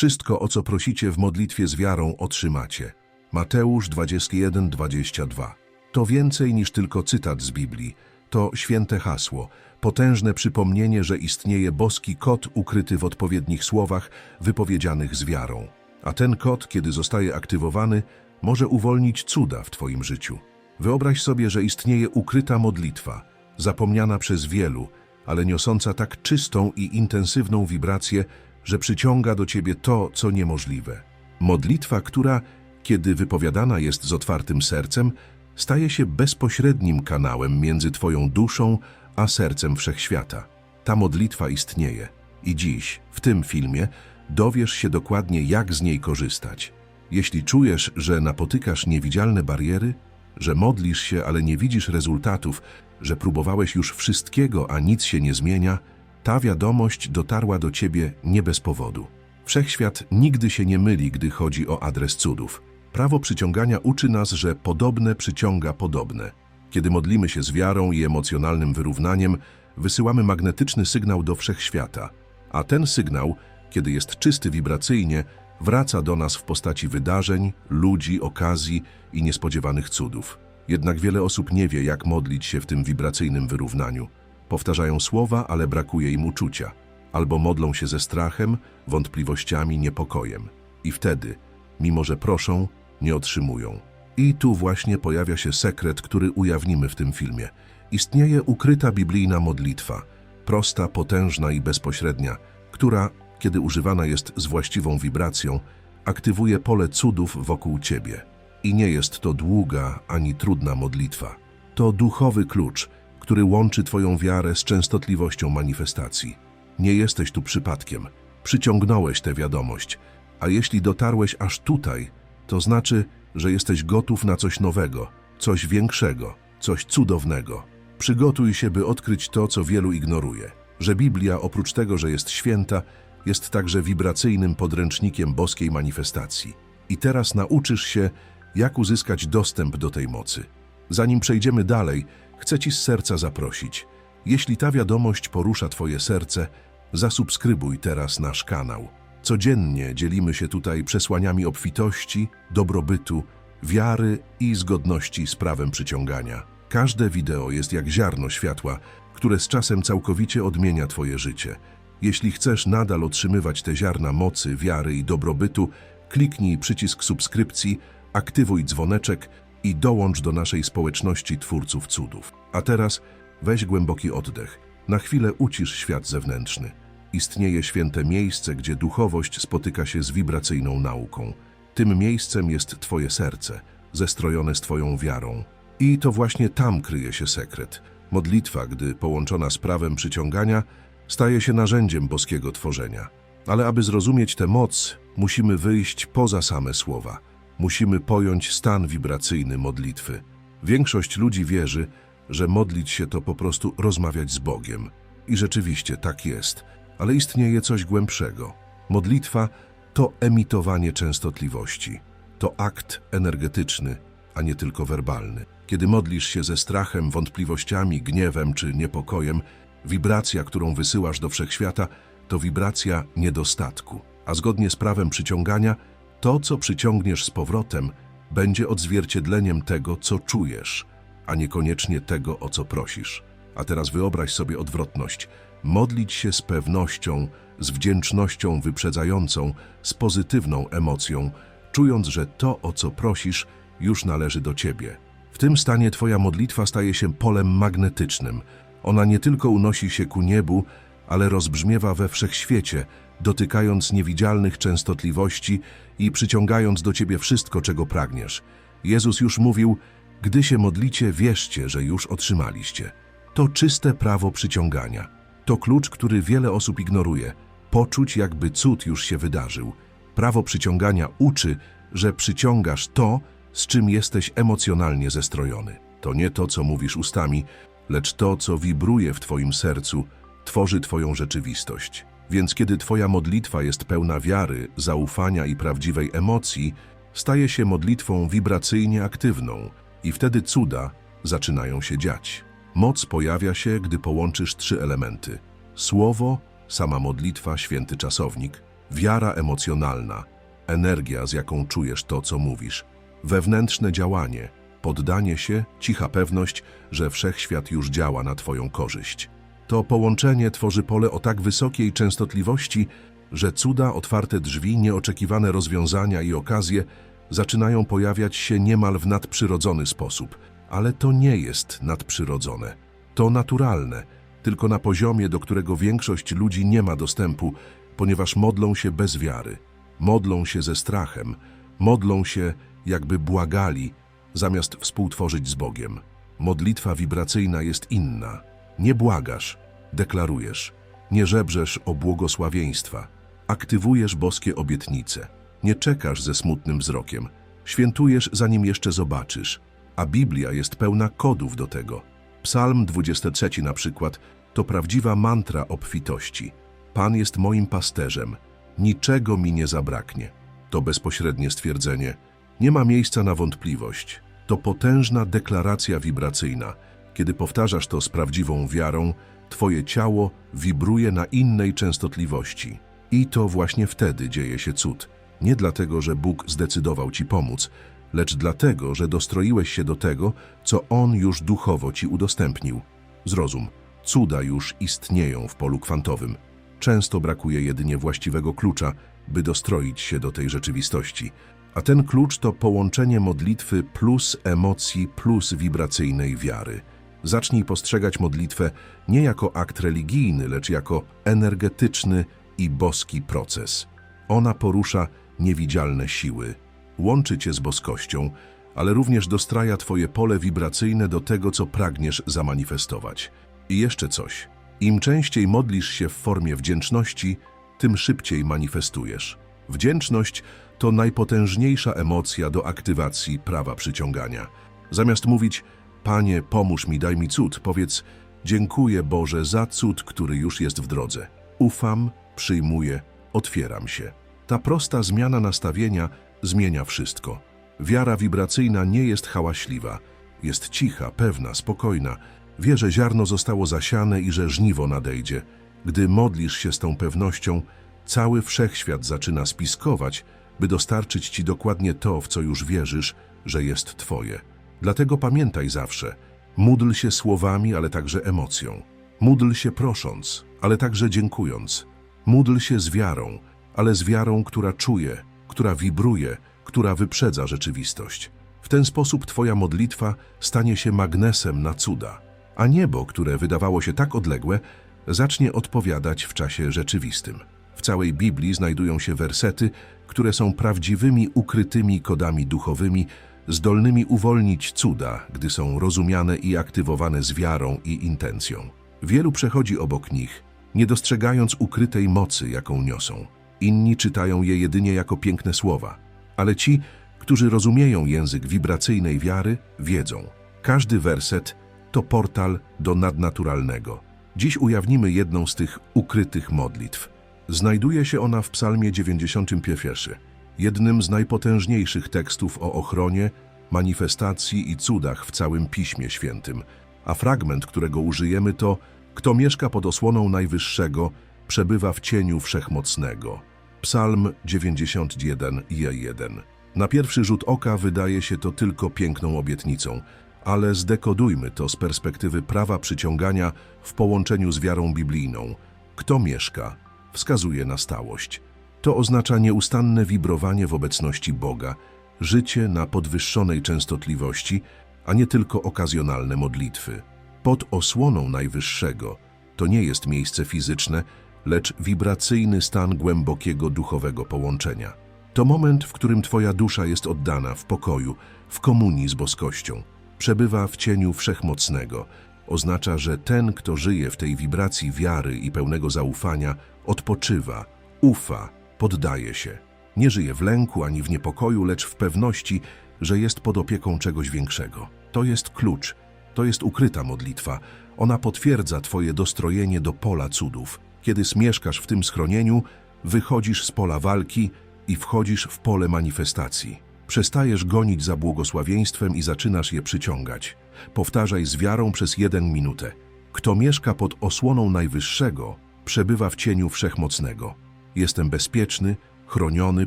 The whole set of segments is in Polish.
Wszystko, o co prosicie w modlitwie z wiarą, otrzymacie. Mateusz 21:22. To więcej niż tylko cytat z Biblii. To święte hasło, potężne przypomnienie, że istnieje boski kod ukryty w odpowiednich słowach wypowiedzianych z wiarą. A ten kod, kiedy zostaje aktywowany, może uwolnić cuda w Twoim życiu. Wyobraź sobie, że istnieje ukryta modlitwa, zapomniana przez wielu, ale niosąca tak czystą i intensywną wibrację, że przyciąga do Ciebie to, co niemożliwe. Modlitwa, która, kiedy wypowiadana jest z otwartym sercem, staje się bezpośrednim kanałem między Twoją duszą a sercem wszechświata. Ta modlitwa istnieje i dziś, w tym filmie, dowiesz się dokładnie, jak z niej korzystać. Jeśli czujesz, że napotykasz niewidzialne bariery, że modlisz się, ale nie widzisz rezultatów, że próbowałeś już wszystkiego, a nic się nie zmienia, ta wiadomość dotarła do ciebie nie bez powodu. Wszechświat nigdy się nie myli, gdy chodzi o adres cudów. Prawo przyciągania uczy nas, że podobne przyciąga podobne. Kiedy modlimy się z wiarą i emocjonalnym wyrównaniem, wysyłamy magnetyczny sygnał do wszechświata, a ten sygnał, kiedy jest czysty wibracyjnie, wraca do nas w postaci wydarzeń, ludzi, okazji i niespodziewanych cudów. Jednak wiele osób nie wie, jak modlić się w tym wibracyjnym wyrównaniu. Powtarzają słowa, ale brakuje im uczucia. Albo modlą się ze strachem, wątpliwościami, niepokojem. I wtedy, mimo że proszą, nie otrzymują. I tu właśnie pojawia się sekret, który ujawnimy w tym filmie. Istnieje ukryta biblijna modlitwa, prosta, potężna i bezpośrednia, która, kiedy używana jest z właściwą wibracją, aktywuje pole cudów wokół ciebie. I nie jest to długa ani trudna modlitwa. To duchowy klucz, który łączy Twoją wiarę z częstotliwością manifestacji. Nie jesteś tu przypadkiem. Przyciągnąłeś tę wiadomość, a jeśli dotarłeś aż tutaj, to znaczy, że jesteś gotów na coś nowego, coś większego, coś cudownego. Przygotuj się, by odkryć to, co wielu ignoruje, że Biblia, oprócz tego, że jest święta, jest także wibracyjnym podręcznikiem boskiej manifestacji. I teraz nauczysz się, jak uzyskać dostęp do tej mocy. Zanim przejdziemy dalej, chcę Ci z serca zaprosić. Jeśli ta wiadomość porusza Twoje serce, zasubskrybuj teraz nasz kanał. Codziennie dzielimy się tutaj przesłaniami obfitości, dobrobytu, wiary i zgodności z prawem przyciągania. Każde wideo jest jak ziarno światła, które z czasem całkowicie odmienia Twoje życie. Jeśli chcesz nadal otrzymywać te ziarna mocy, wiary i dobrobytu, kliknij przycisk subskrypcji, aktywuj dzwoneczek i dołącz do naszej społeczności twórców cudów. A teraz weź głęboki oddech. Na chwilę ucisz świat zewnętrzny. Istnieje święte miejsce, gdzie duchowość spotyka się z wibracyjną nauką. Tym miejscem jest Twoje serce, zestrojone z Twoją wiarą. I to właśnie tam kryje się sekret. Modlitwa, gdy połączona z prawem przyciągania, staje się narzędziem boskiego tworzenia. Ale aby zrozumieć tę moc, musimy wyjść poza same słowa. Musimy pojąć stan wibracyjny modlitwy. Większość ludzi wierzy, że modlić się to po prostu rozmawiać z Bogiem. I rzeczywiście tak jest, ale istnieje coś głębszego. Modlitwa to emitowanie częstotliwości. To akt energetyczny, a nie tylko werbalny. Kiedy modlisz się ze strachem, wątpliwościami, gniewem czy niepokojem, wibracja, którą wysyłasz do wszechświata, to wibracja niedostatku. A zgodnie z prawem przyciągania, to, co przyciągniesz z powrotem, będzie odzwierciedleniem tego, co czujesz, a niekoniecznie tego, o co prosisz. A teraz wyobraź sobie odwrotność. Modlić się z pewnością, z wdzięcznością wyprzedzającą, z pozytywną emocją, czując, że to, o co prosisz, już należy do ciebie. W tym stanie twoja modlitwa staje się polem magnetycznym. Ona nie tylko unosi się ku niebu, ale rozbrzmiewa we wszechświecie, dotykając niewidzialnych częstotliwości i przyciągając do ciebie wszystko, czego pragniesz. Jezus już mówił, gdy się modlicie, wierzcie, że już otrzymaliście. To czyste prawo przyciągania. To klucz, który wiele osób ignoruje. Poczuć, jakby cud już się wydarzył. Prawo przyciągania uczy, że przyciągasz to, z czym jesteś emocjonalnie zestrojony. To nie to, co mówisz ustami, lecz to, co wibruje w Twoim sercu, tworzy Twoją rzeczywistość. Więc kiedy Twoja modlitwa jest pełna wiary, zaufania i prawdziwej emocji, staje się modlitwą wibracyjnie aktywną i wtedy cuda zaczynają się dziać. Moc pojawia się, gdy połączysz trzy elementy: słowo, sama modlitwa, święty czasownik Wiara emocjonalna, energia, z jaką czujesz to, co mówisz, wewnętrzne działanie, poddanie się, cicha pewność, że wszechświat już działa na Twoją korzyść. To połączenie tworzy pole o tak wysokiej częstotliwości, że cuda, otwarte drzwi, nieoczekiwane rozwiązania i okazje zaczynają pojawiać się niemal w nadprzyrodzony sposób. Ale to nie jest nadprzyrodzone. To naturalne, tylko na poziomie, do którego większość ludzi nie ma dostępu, ponieważ modlą się bez wiary, modlą się ze strachem, modlą się, jakby błagali, zamiast współtworzyć z Bogiem. Modlitwa wibracyjna jest inna. Nie błagasz, deklarujesz. Nie żebrzesz o błogosławieństwa. Aktywujesz boskie obietnice. Nie czekasz ze smutnym wzrokiem. Świętujesz, zanim jeszcze zobaczysz. A Biblia jest pełna kodów do tego. Psalm 23 na przykład to prawdziwa mantra obfitości. Pan jest moim pasterzem. Niczego mi nie zabraknie. To bezpośrednie stwierdzenie. Nie ma miejsca na wątpliwość. To potężna deklaracja wibracyjna. Kiedy powtarzasz to z prawdziwą wiarą, Twoje ciało wibruje na innej częstotliwości. I to właśnie wtedy dzieje się cud. Nie dlatego, że Bóg zdecydował Ci pomóc, lecz dlatego, że dostroiłeś się do tego, co On już duchowo Ci udostępnił. Zrozum, cuda już istnieją w polu kwantowym. Często brakuje jedynie właściwego klucza, by dostroić się do tej rzeczywistości. A ten klucz to połączenie modlitwy plus emocji plus wibracyjnej wiary. Zacznij postrzegać modlitwę nie jako akt religijny, lecz jako energetyczny i boski proces. Ona porusza niewidzialne siły, łączy cię z boskością, ale również dostraja twoje pole wibracyjne do tego, co pragniesz zamanifestować. I jeszcze coś. Im częściej modlisz się w formie wdzięczności, tym szybciej manifestujesz. Wdzięczność to najpotężniejsza emocja do aktywacji prawa przyciągania. Zamiast mówić, Panie, pomóż mi, daj mi cud, powiedz, dziękuję Boże za cud, który już jest w drodze. Ufam, przyjmuję, otwieram się. Ta prosta zmiana nastawienia zmienia wszystko. Wiara wibracyjna nie jest hałaśliwa, jest cicha, pewna, spokojna. Wie, że ziarno zostało zasiane i że żniwo nadejdzie. Gdy modlisz się z tą pewnością, cały wszechświat zaczyna spiskować, by dostarczyć ci dokładnie to, w co już wierzysz, że jest twoje. Dlatego pamiętaj zawsze, módl się słowami, ale także emocją. Módl się prosząc, ale także dziękując. Módl się z wiarą, ale z wiarą, która czuje, która wibruje, która wyprzedza rzeczywistość. W ten sposób Twoja modlitwa stanie się magnesem na cuda, a niebo, które wydawało się tak odległe, zacznie odpowiadać w czasie rzeczywistym. W całej Biblii znajdują się wersety, które są prawdziwymi, ukrytymi kodami duchowymi, zdolnymi uwolnić cuda, gdy są rozumiane i aktywowane z wiarą i intencją. Wielu przechodzi obok nich, nie dostrzegając ukrytej mocy, jaką niosą. Inni czytają je jedynie jako piękne słowa, ale ci, którzy rozumieją język wibracyjnej wiary, wiedzą. Każdy werset to portal do nadnaturalnego. Dziś ujawnimy jedną z tych ukrytych modlitw. Znajduje się ona w Psalmie 91, jednym z najpotężniejszych tekstów o ochronie, manifestacji i cudach w całym Piśmie Świętym. A fragment, którego użyjemy to Kto mieszka pod osłoną Najwyższego, przebywa w cieniu Wszechmocnego. Psalm 91, 1. Na pierwszy rzut oka wydaje się to tylko piękną obietnicą, ale zdekodujmy to z perspektywy prawa przyciągania w połączeniu z wiarą biblijną. Kto mieszka, wskazuje na stałość. To oznacza nieustanne wibrowanie w obecności Boga, życie na podwyższonej częstotliwości, a nie tylko okazjonalne modlitwy. Pod osłoną Najwyższego to nie jest miejsce fizyczne, lecz wibracyjny stan głębokiego duchowego połączenia. To moment, w którym Twoja dusza jest oddana w pokoju, w komunii z boskością. Przebywa w cieniu wszechmocnego. Oznacza, że ten, kto żyje w tej wibracji wiary i pełnego zaufania, odpoczywa, ufa, poddaje się. Nie żyje w lęku ani w niepokoju, lecz w pewności, że jest pod opieką czegoś większego. To jest klucz, to jest ukryta modlitwa. Ona potwierdza Twoje dostrojenie do pola cudów. Kiedy zmieszkasz w tym schronieniu, wychodzisz z pola walki i wchodzisz w pole manifestacji. Przestajesz gonić za błogosławieństwem i zaczynasz je przyciągać. Powtarzaj z wiarą przez jeden minutę. Kto mieszka pod osłoną Najwyższego, przebywa w cieniu Wszechmocnego. Jestem bezpieczny, chroniony,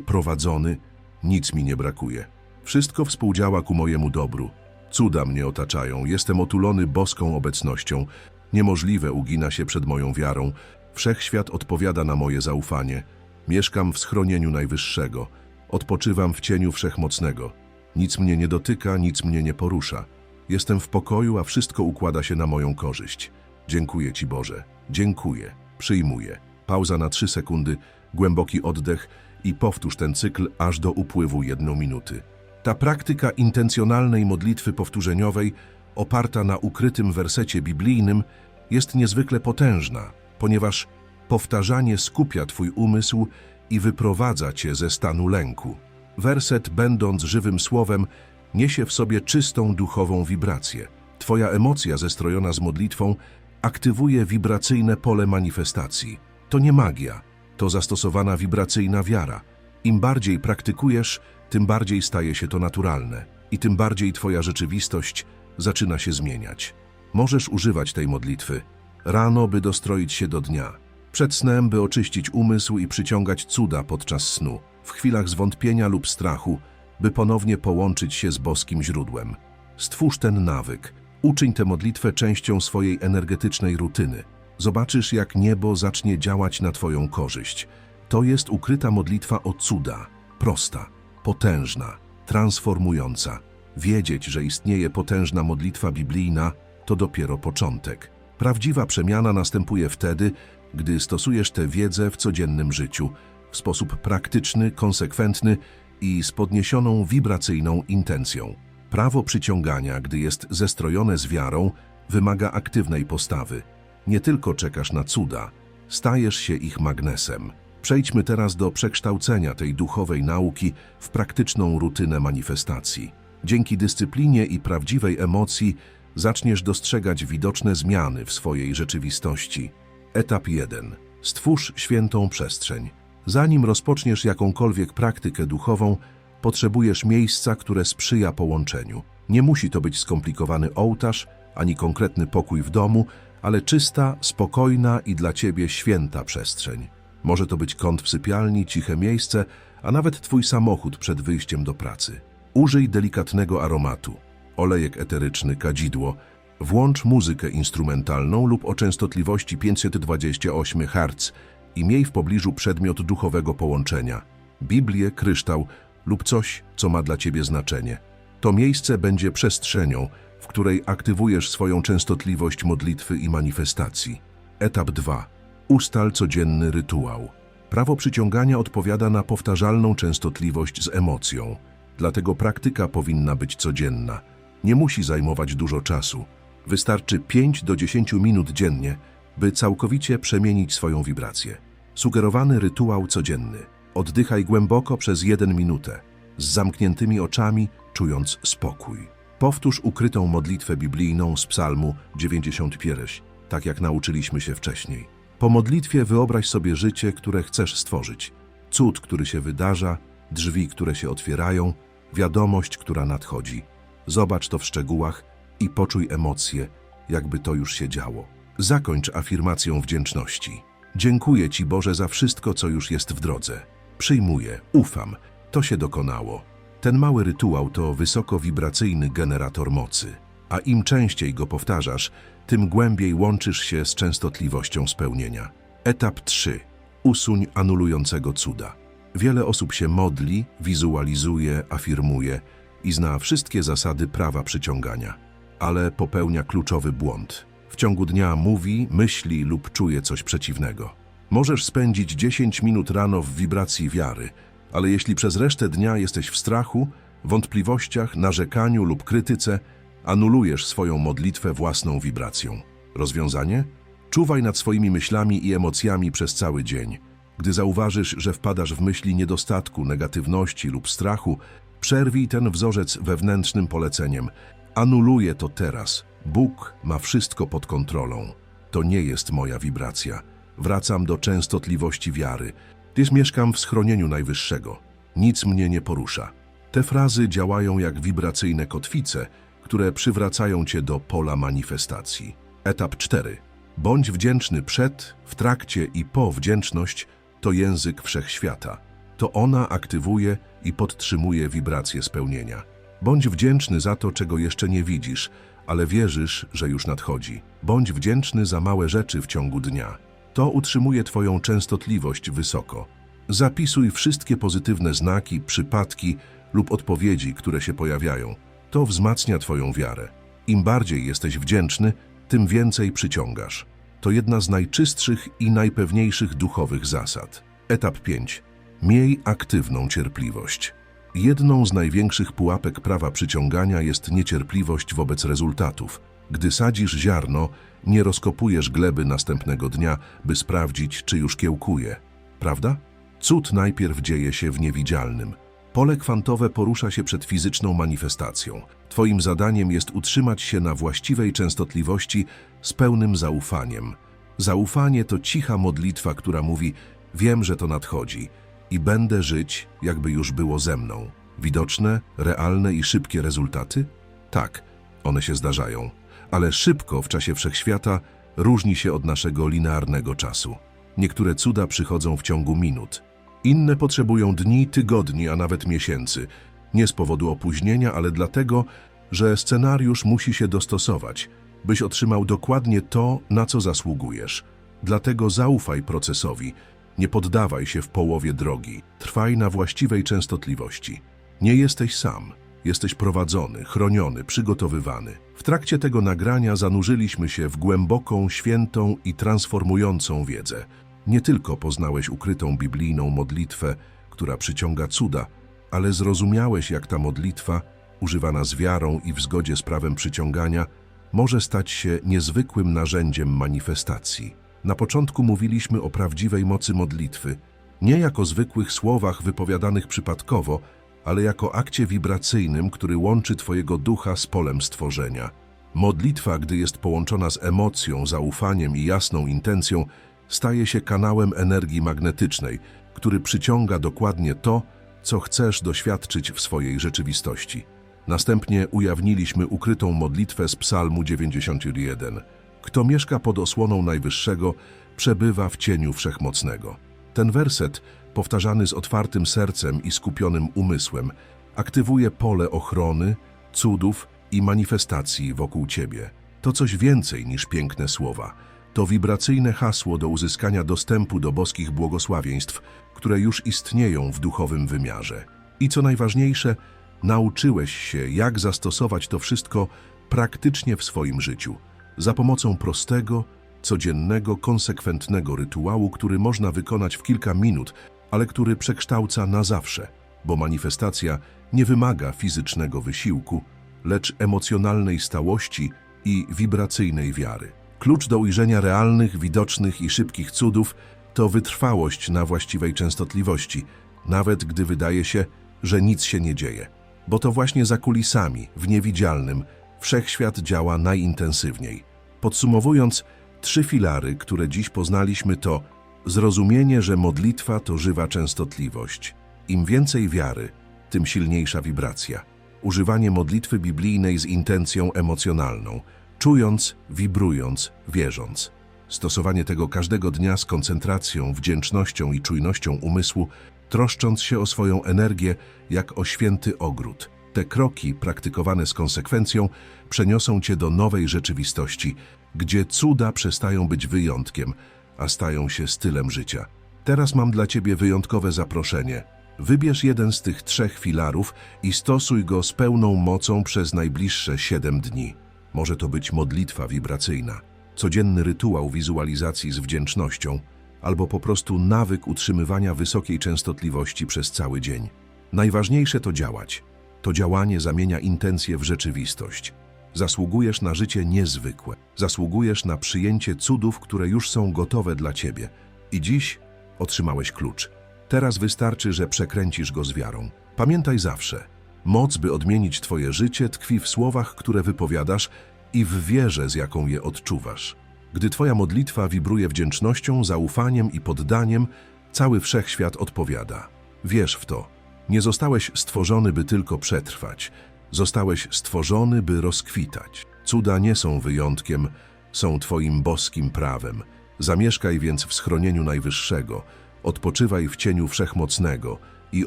prowadzony, nic mi nie brakuje. Wszystko współdziała ku mojemu dobru. Cuda mnie otaczają, jestem otulony boską obecnością. Niemożliwe ugina się przed moją wiarą. Wszechświat odpowiada na moje zaufanie. Mieszkam w schronieniu Najwyższego. Odpoczywam w cieniu Wszechmocnego. Nic mnie nie dotyka, nic mnie nie porusza. Jestem w pokoju, a wszystko układa się na moją korzyść. Dziękuję Ci Boże. Dziękuję. Przyjmuję. Pauza na trzy sekundy, głęboki oddech i powtórz ten cykl aż do upływu jedną minuty. Ta praktyka intencjonalnej modlitwy powtórzeniowej, oparta na ukrytym wersecie biblijnym, jest niezwykle potężna, ponieważ powtarzanie skupia Twój umysł i wyprowadza Cię ze stanu lęku. Werset, będąc żywym słowem, niesie w sobie czystą duchową wibrację. Twoja emocja zestrojona z modlitwą aktywuje wibracyjne pole manifestacji. To nie magia, to zastosowana wibracyjna wiara. Im bardziej praktykujesz, tym bardziej staje się to naturalne i tym bardziej Twoja rzeczywistość zaczyna się zmieniać. Możesz używać tej modlitwy rano, by dostroić się do dnia, przed snem, by oczyścić umysł i przyciągać cuda podczas snu, w chwilach zwątpienia lub strachu, by ponownie połączyć się z boskim źródłem. Stwórz ten nawyk, uczyń tę modlitwę częścią swojej energetycznej rutyny. Zobaczysz, jak niebo zacznie działać na Twoją korzyść. To jest ukryta modlitwa o cuda, prosta, potężna, transformująca. Wiedzieć, że istnieje potężna modlitwa biblijna, to dopiero początek. Prawdziwa przemiana następuje wtedy, gdy stosujesz tę wiedzę w codziennym życiu w sposób praktyczny, konsekwentny i z podniesioną wibracyjną intencją. Prawo przyciągania, gdy jest zestrojone z wiarą, wymaga aktywnej postawy. Nie tylko czekasz na cuda, stajesz się ich magnesem. Przejdźmy teraz do przekształcenia tej duchowej nauki w praktyczną rutynę manifestacji. Dzięki dyscyplinie i prawdziwej emocji zaczniesz dostrzegać widoczne zmiany w swojej rzeczywistości. Etap 1. Stwórz świętą przestrzeń. Zanim rozpoczniesz jakąkolwiek praktykę duchową, potrzebujesz miejsca, które sprzyja połączeniu. Nie musi to być skomplikowany ołtarz, ani konkretny pokój w domu, ale czysta, spokojna i dla ciebie święta przestrzeń. Może to być kąt w sypialni, ciche miejsce, a nawet twój samochód przed wyjściem do pracy. Użyj delikatnego aromatu, olejek eteryczny, kadzidło, włącz muzykę instrumentalną lub o częstotliwości 528 Hz i miej w pobliżu przedmiot duchowego połączenia, Biblię, kryształ lub coś, co ma dla ciebie znaczenie. To miejsce będzie przestrzenią, w której aktywujesz swoją częstotliwość modlitwy i manifestacji. Etap 2. Ustal codzienny rytuał. Prawo przyciągania odpowiada na powtarzalną częstotliwość z emocją, dlatego praktyka powinna być codzienna. Nie musi zajmować dużo czasu. Wystarczy 5 do 10 minut dziennie, by całkowicie przemienić swoją wibrację. Sugerowany rytuał codzienny. Oddychaj głęboko przez 1 minutę, z zamkniętymi oczami, czując spokój. Powtórz ukrytą modlitwę biblijną z Psalmu 91, tak jak nauczyliśmy się wcześniej. Po modlitwie wyobraź sobie życie, które chcesz stworzyć. Cud, który się wydarza, drzwi, które się otwierają, wiadomość, która nadchodzi. Zobacz to w szczegółach i poczuj emocje, jakby to już się działo. Zakończ afirmacją wdzięczności. Dziękuję Ci Boże za wszystko, co już jest w drodze. Przyjmuję, ufam, to się dokonało. Ten mały rytuał to wysokowibracyjny generator mocy, a im częściej go powtarzasz, tym głębiej łączysz się z częstotliwością spełnienia. Etap 3. Usuń anulującego cuda. Wiele osób się modli, wizualizuje, afirmuje i zna wszystkie zasady prawa przyciągania, ale popełnia kluczowy błąd. W ciągu dnia mówi, myśli lub czuje coś przeciwnego. Możesz spędzić 10 minut rano w wibracji wiary, ale jeśli przez resztę dnia jesteś w strachu, wątpliwościach, narzekaniu lub krytyce, anulujesz swoją modlitwę własną wibracją. Rozwiązanie? Czuwaj nad swoimi myślami i emocjami przez cały dzień. Gdy zauważysz, że wpadasz w myśli niedostatku, negatywności lub strachu, przerwij ten wzorzec wewnętrznym poleceniem. Anuluję to teraz. Bóg ma wszystko pod kontrolą. To nie jest moja wibracja. Wracam do częstotliwości wiary. Gdyż mieszkam w schronieniu Najwyższego. Nic mnie nie porusza. Te frazy działają jak wibracyjne kotwice, które przywracają cię do pola manifestacji. Etap 4. Bądź wdzięczny przed, w trakcie i po wdzięczność to język wszechświata. To ona aktywuje i podtrzymuje wibracje spełnienia. Bądź wdzięczny za to, czego jeszcze nie widzisz, ale wierzysz, że już nadchodzi. Bądź wdzięczny za małe rzeczy w ciągu dnia. To utrzymuje Twoją częstotliwość wysoko. Zapisuj wszystkie pozytywne znaki, przypadki lub odpowiedzi, które się pojawiają. To wzmacnia Twoją wiarę. Im bardziej jesteś wdzięczny, tym więcej przyciągasz. To jedna z najczystszych i najpewniejszych duchowych zasad. Etap 5. Miej aktywną cierpliwość. Jedną z największych pułapek prawa przyciągania jest niecierpliwość wobec rezultatów. Gdy sadzisz ziarno, nie rozkopujesz gleby następnego dnia, by sprawdzić, czy już kiełkuje. Prawda? Cud najpierw dzieje się w niewidzialnym. Pole kwantowe porusza się przed fizyczną manifestacją. Twoim zadaniem jest utrzymać się na właściwej częstotliwości z pełnym zaufaniem. Zaufanie to cicha modlitwa, która mówi: Wiem, że to nadchodzi i będę żyć, jakby już było ze mną. Widoczne, realne i szybkie rezultaty? Tak, one się zdarzają, ale szybko w czasie wszechświata różni się od naszego linearnego czasu. Niektóre cuda przychodzą w ciągu minut, inne potrzebują dni, tygodni, a nawet miesięcy. Nie z powodu opóźnienia, ale dlatego, że scenariusz musi się dostosować, byś otrzymał dokładnie to, na co zasługujesz. Dlatego zaufaj procesowi, nie poddawaj się w połowie drogi, trwaj na właściwej częstotliwości. Nie jesteś sam, jesteś prowadzony, chroniony, przygotowywany. W trakcie tego nagrania zanurzyliśmy się w głęboką, świętą i transformującą wiedzę. Nie tylko poznałeś ukrytą biblijną modlitwę, która przyciąga cuda, ale zrozumiałeś, jak ta modlitwa, używana z wiarą i w zgodzie z prawem przyciągania, może stać się niezwykłym narzędziem manifestacji. Na początku mówiliśmy o prawdziwej mocy modlitwy, nie jako zwykłych słowach wypowiadanych przypadkowo, ale jako akcie wibracyjnym, który łączy Twojego ducha z polem stworzenia. Modlitwa, gdy jest połączona z emocją, zaufaniem i jasną intencją, staje się kanałem energii magnetycznej, który przyciąga dokładnie to, co chcesz doświadczyć w swojej rzeczywistości. Następnie ujawniliśmy ukrytą modlitwę z Psalmu 91. Kto mieszka pod osłoną Najwyższego, przebywa w cieniu Wszechmocnego. Ten werset, powtarzany z otwartym sercem i skupionym umysłem, aktywuje pole ochrony, cudów i manifestacji wokół Ciebie. To coś więcej niż piękne słowa. To wibracyjne hasło do uzyskania dostępu do boskich błogosławieństw, które już istnieją w duchowym wymiarze. I co najważniejsze, nauczyłeś się, jak zastosować to wszystko praktycznie w swoim życiu, za pomocą prostego, codziennego, konsekwentnego rytuału, który można wykonać w kilka minut, ale który przekształca na zawsze, bo manifestacja nie wymaga fizycznego wysiłku, lecz emocjonalnej stałości i wibracyjnej wiary. Klucz do ujrzenia realnych, widocznych i szybkich cudów to wytrwałość na właściwej częstotliwości, nawet gdy wydaje się, że nic się nie dzieje. Bo to właśnie za kulisami, w niewidzialnym, wszechświat działa najintensywniej. Podsumowując, trzy filary, które dziś poznaliśmy, to zrozumienie, że modlitwa to żywa częstotliwość. Im więcej wiary, tym silniejsza wibracja. Używanie modlitwy biblijnej z intencją emocjonalną, czując, wibrując, wierząc. Stosowanie tego każdego dnia z koncentracją, wdzięcznością i czujnością umysłu, troszcząc się o swoją energię jak o święty ogród. Te kroki, praktykowane z konsekwencją, przeniosą cię do nowej rzeczywistości, gdzie cuda przestają być wyjątkiem, a stają się stylem życia. Teraz mam dla ciebie wyjątkowe zaproszenie. Wybierz jeden z tych trzech filarów i stosuj go z pełną mocą przez najbliższe siedem dni. Może to być modlitwa wibracyjna, codzienny rytuał wizualizacji z wdzięcznością, albo po prostu nawyk utrzymywania wysokiej częstotliwości przez cały dzień. Najważniejsze to działać. To działanie zamienia intencje w rzeczywistość. Zasługujesz na życie niezwykłe. Zasługujesz na przyjęcie cudów, które już są gotowe dla ciebie. I dziś otrzymałeś klucz. Teraz wystarczy, że przekręcisz go z wiarą. Pamiętaj zawsze, moc, by odmienić twoje życie, tkwi w słowach, które wypowiadasz i w wierze, z jaką je odczuwasz. Gdy twoja modlitwa wibruje wdzięcznością, zaufaniem i poddaniem, cały wszechświat odpowiada. Wierz w to. Nie zostałeś stworzony, by tylko przetrwać. Zostałeś stworzony, by rozkwitać. Cuda nie są wyjątkiem, są Twoim boskim prawem. Zamieszkaj więc w schronieniu Najwyższego, Odpoczywaj w cieniu Wszechmocnego i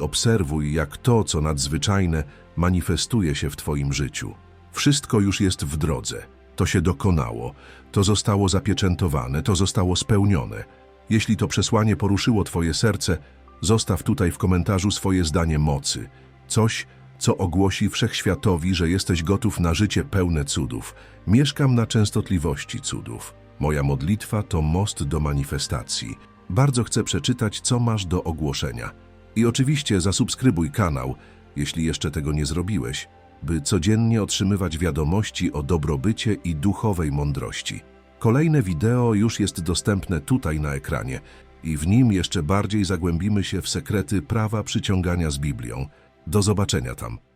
obserwuj, jak to, co nadzwyczajne, manifestuje się w Twoim życiu. Wszystko już jest w drodze. To się dokonało, to zostało zapieczętowane, to zostało spełnione. Jeśli to przesłanie poruszyło Twoje serce, zostaw tutaj w komentarzu swoje zdanie mocy. Coś, co ogłosi wszechświatowi, że jesteś gotów na życie pełne cudów. Mieszkam na częstotliwości cudów. Moja modlitwa to most do manifestacji. Bardzo chcę przeczytać, co masz do ogłoszenia. I oczywiście zasubskrybuj kanał, jeśli jeszcze tego nie zrobiłeś, by codziennie otrzymywać wiadomości o dobrobycie i duchowej mądrości. Kolejne wideo już jest dostępne tutaj na ekranie i w nim jeszcze bardziej zagłębimy się w sekrety prawa przyciągania z Biblią. Do zobaczenia tam.